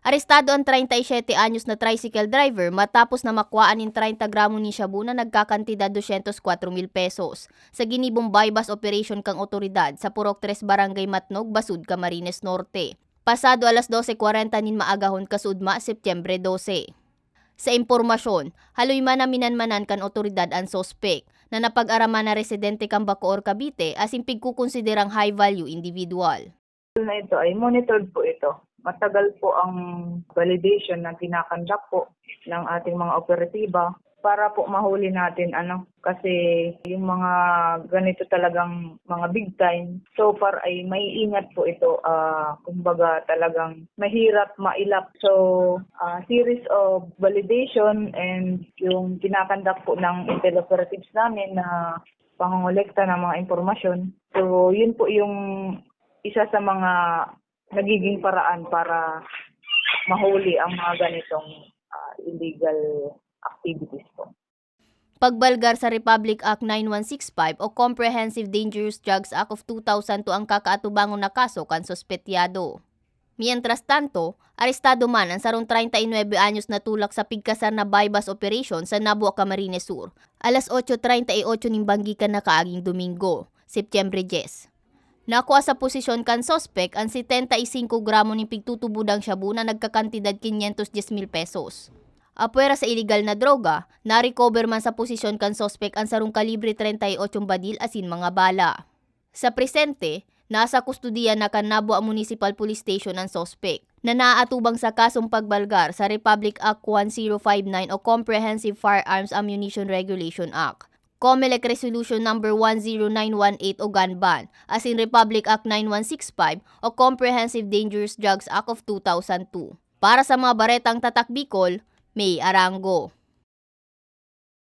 Arestado ang 37 anyos na tricycle driver matapos na makuhaan ng 30 gramo ni shabu na nagkakantidad 204 mil pesos sa ginibong bypass operation kang otoridad sa Purok 3 Barangay Matnog, Basud, Camarines Norte. Pasado alas 12.40 nin maagahon kasudma, Setyembre 12. Sa impormasyon, haloy man na minanmanan kan otoridad ang sospek na napag-araman na residente kang Bacoor, Cavite as impig kukonsiderang high-value individual. na ito ay monitored po ito. Matagal po ang validation na kinakandak po ng ating mga operatiba para po mahuli natin ano kasi yung mga ganito talagang mga big time so far ay may ingat po ito ah kumbaga talagang mahirap mailap. So ah, series of validation and yung kinakandak po ng intel operatives namin na pangongolekta ng mga impormasyon. So yun po yung isa sa mga nagiging paraan para mahuli ang mga ganitong ah, illegal activities po. Pagbalgar sa Republic Act 9165 o Comprehensive Dangerous Drugs Act of 2002 ang kakaatubangon na kaso kan sospetyado. Mientras tanto, arestado man ang sarong 39 anyos na tulak sa pigkasar na bypass operation sa Nabua, Camarines Sur, alas 8.38 ning banggikan na kaaging Domingo, Setyembre 10. Nakuha sa posisyon kan sospek ang 75 gramo ng pigtutubudang shabu na nagkakantidad 510 mil pesos. Apwera sa illegal na droga, na-recover man sa posisyon kan sospek ang sarong kalibre 38 badil asin mga bala. Sa presente, nasa kustudiya na kan Nabua Municipal Police Station ang sospek na naaatubang sa kasong pagbalgar sa Republic Act 1059 o Comprehensive Firearms Ammunition Regulation Act. COMELEC Resolution Number 10918 o gun ban, as in Republic Act 9165 o Comprehensive Dangerous Drugs Act of 2002. Para sa mga baretang tatak Bicol, May Arango.